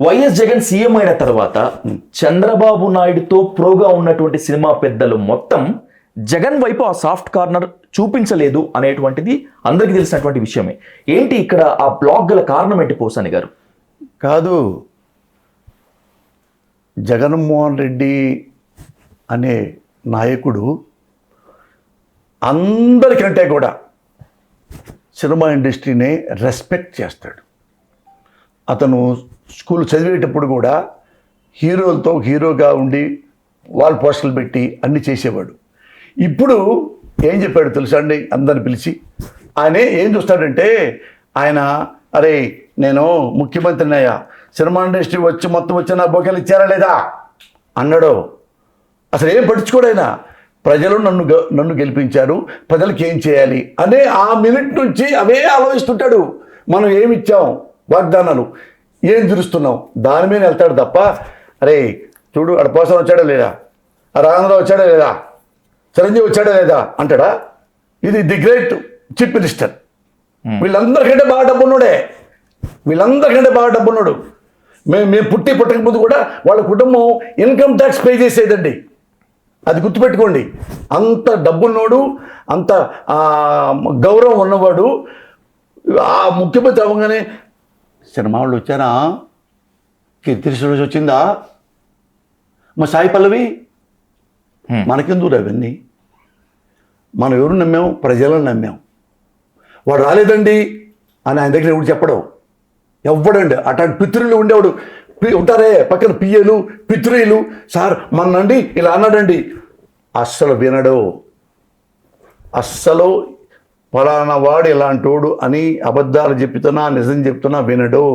YS Jagan CM అయిన తర్వాత చంద్రబాబు నాయుడుతో ప్రోగా ఉన్నటువంటి సినిమా పెద్దలు మొత్తం జగన్ వైపు ఆ సాఫ్ట్ కార్నర్ చూపించలేదు అనేటువంటిది అందరికీ తెలిసినటువంటి విషయమే. ఏంటి ఇక్కడ ఆ బ్లాక్ గల కారణం ఏంటి పోసాని గారు? కాదు జగన్మోహన్ రెడ్డి అనే నాయకుడు అందరికంటే కూడా సినిమా ఇండస్ట్రీని రెస్పెక్ట్ చేస్తాడు. అతను స్కూల్ చదివేటప్పుడు కూడా హీరోలతో హీరోగా ఉండి వాల్ పోస్టర్లు పెట్టి అన్ని చేసేవాడు. ఇప్పుడు ఏం చెప్పాడు తెలుసా అండి? అందరిని పిలిచి. ఆయన ఏం చూస్తాడంటే ఆయన అరే నేను ముఖ్యమంత్రిని అయ్యా. సినిమా ఇండస్ట్రీ వచ్చి మొత్తం వచ్చి నా బొకేలు ఇచ్చారా లేదా? అన్నాడు. అసలు ఏం పట్టించుకోడైనా ప్రజలు నన్ను గ- నన్ను గెలిపించారు. ప్రజలకు ఏం చేయాలి? అనే ఆ మినిట్ నుంచి అవే ఆలోచిస్తుంటాడు. మనం ఏమిచ్చాం వాగ్దానాలు. ఏం చూస్తున్నాం దాని మీద వెళ్తాడు తప్ప అరే చూడు అక్కడ పోసం వచ్చాడా లేదా? ఆ రాఘవరావు వచ్చాడా లేదా? చిరంజీవి వచ్చాడా లేదా? అంటాడా? ఇది ది గ్రేట్ చీఫ్ మినిస్టర్. వీళ్ళందరికంటే బాగా డబ్బున్నాడే. వీళ్ళందరికంటే బాగా డబ్బున్నాడు. మేము మేము పుట్టి పుట్టక ముందు కూడా వాళ్ళ కుటుంబం ఇన్కమ్ ట్యాక్స్ పే చేసేదండి. అది గుర్తుపెట్టుకోండి. అంత డబ్బున్నోడు అంత గౌరవం ఉన్నవాడు ఆ ముఖ్యమంత్రి అవ్వగానే సినిమా వాళ్ళు వచ్చారా? కీర్తి సురేష్ వచ్చిందా? మా సాయి పల్లవి. మనకెందుకు అవన్నీ మనం ఎవరు నమ్మాం? ప్రజలను నమ్మాం. వాడు రాలేదండి అని ఆయన దగ్గర ఎవడు చెప్పడం. ఎవ్వడండి. అట్లాంటి పితృలు ఉండేవాడు. పి- ఉంటారే పక్కన పియ్యలు పితృలు. సార్ మనండి ఇలా అన్నాడండి. అస్సలు వినడు. అస్సలు ఫలానా వాడు ఇలాంటోడు అని అబద్ధాలు చెప్తున్నా నిజం చెప్తున్నా వినడు.